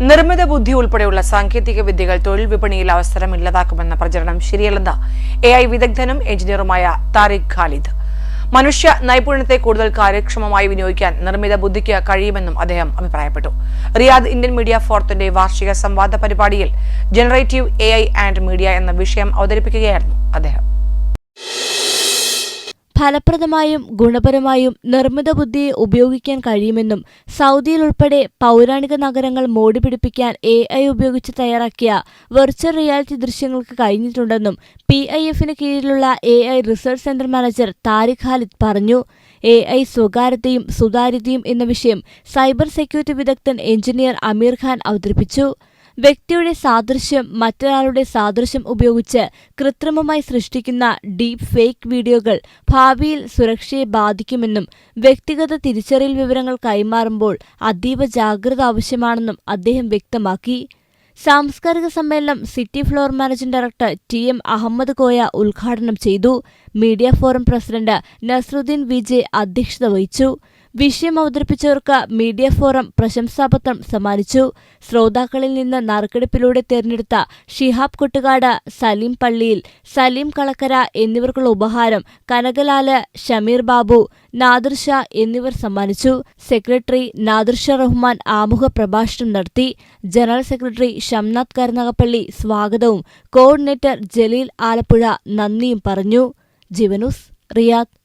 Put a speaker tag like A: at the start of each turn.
A: നിർമ്മിത ബുദ്ധി ഉൾപ്പെടെയുള്ള സാങ്കേതിക വിദ്യകൾ തൊഴിൽ വിപണിയിൽ അവസരം ഇല്ലാതാക്കുമെന്ന പ്രചരണം ശരിയല്ലെന്ന് എ ഐ വിദഗ്ധനും എഞ്ചിനീയറുമായ താരിഖ് ഖാലിദ്. മനുഷ്യ നൈപുണ്യത്തെ കൂടുതൽ കാര്യക്ഷമമായി വിനിയോഗിക്കാൻ നിർമ്മിത ബുദ്ധിക്ക് കഴിയുമെന്നും അദ്ദേഹം അഭിപ്രായപ്പെട്ടു. റിയാദ് ഇന്ത്യൻ മീഡിയ ഫോറത്തിന്റെ വാർഷിക സംവാദ പരിപാടിയിൽ ജനറേറ്റീവ് എ ആൻഡ് മീഡിയ എന്ന വിഷയം അവതരിപ്പിക്കുകയായിരുന്നു അദ്ദേഹം.
B: ഫലപ്രദമായും ഗുണപരമായും നിർമ്മിത ബുദ്ധിയെ ഉപയോഗിക്കാൻ കഴിയുമെന്നും സൗദിയിൽ ഉൾപ്പെടെ പൗരാണിക നഗരങ്ങൾ മോടി പിടിപ്പിക്കാൻ എ ഐ ഉപയോഗിച്ച് തയ്യാറാക്കിയ വെർച്വൽ റിയാലിറ്റി ദൃശ്യങ്ങൾക്ക് കഴിഞ്ഞിട്ടുണ്ടെന്നും പി ഐ എഫിന് കീഴിലുള്ള A I research centre manager Tariq Khalid പറഞ്ഞു. എ ഐ സ്വകാര്യതയും സുതാര്യതയും എന്ന വിഷയം സൈബർ സെക്യൂരിറ്റി വിദഗ്ധൻ എഞ്ചിനീയർ അമീർ ഖാൻ അവതരിപ്പിച്ചു. വ്യക്തിയുടെ സാദൃശ്യം മറ്റൊരാളുടെ സാദൃശ്യം ഉപയോഗിച്ച് കൃത്രിമമായി സൃഷ്ടിക്കുന്ന ഡീപ് ഫേക്ക് വീഡിയോകൾ ഭാവിയിൽ സുരക്ഷയെ ബാധിക്കുമെന്നും വ്യക്തിഗത തിരിച്ചറിയൽ വിവരങ്ങൾ കൈമാറുമ്പോൾ അതീവ ജാഗ്രത ആവശ്യമാണെന്നും അദ്ദേഹം വ്യക്തമാക്കി. സാംസ്കാരിക സമ്മേളനം City Flower managing director T M Ahammed Koya ഉദ്ഘാടനം ചെയ്തു. Media forum president Nasaruddin Vijay അധ്യക്ഷത വഹിച്ചു. വിഷയം അവതരിപ്പിച്ചവർക്ക് മീഡിയ ഫോറം പ്രശംസാപത്രം സമ്മാനിച്ചു. ശ്രോതാക്കളിൽ നിന്ന് നറുക്കെടുപ്പിലൂടെ തെരഞ്ഞെടുത്ത ഷിഹാബ് കൊട്ടുകാട് സലീം പള്ളിയിൽ സലീം കളക്കര എന്നിവർക്കുള്ള ഉപഹാരം കനകലാൽ ഷമീർ ബാബു നാദിർഷ എന്നിവർ സമ്മാനിച്ചു. സെക്രട്ടറി നാദിർഷ റഹ്മാൻ ആമുഖ പ്രഭാഷണം നടത്തി. ജനറൽ സെക്രട്ടറി ഷംനാഥ് കരുനാഗപ്പള്ളി സ്വാഗതവും കോർഡിനേറ്റർ ജലീൽ ആലപ്പുഴ നന്ദിയും പറഞ്ഞു. ജീവനൂസ് റിയാദ്.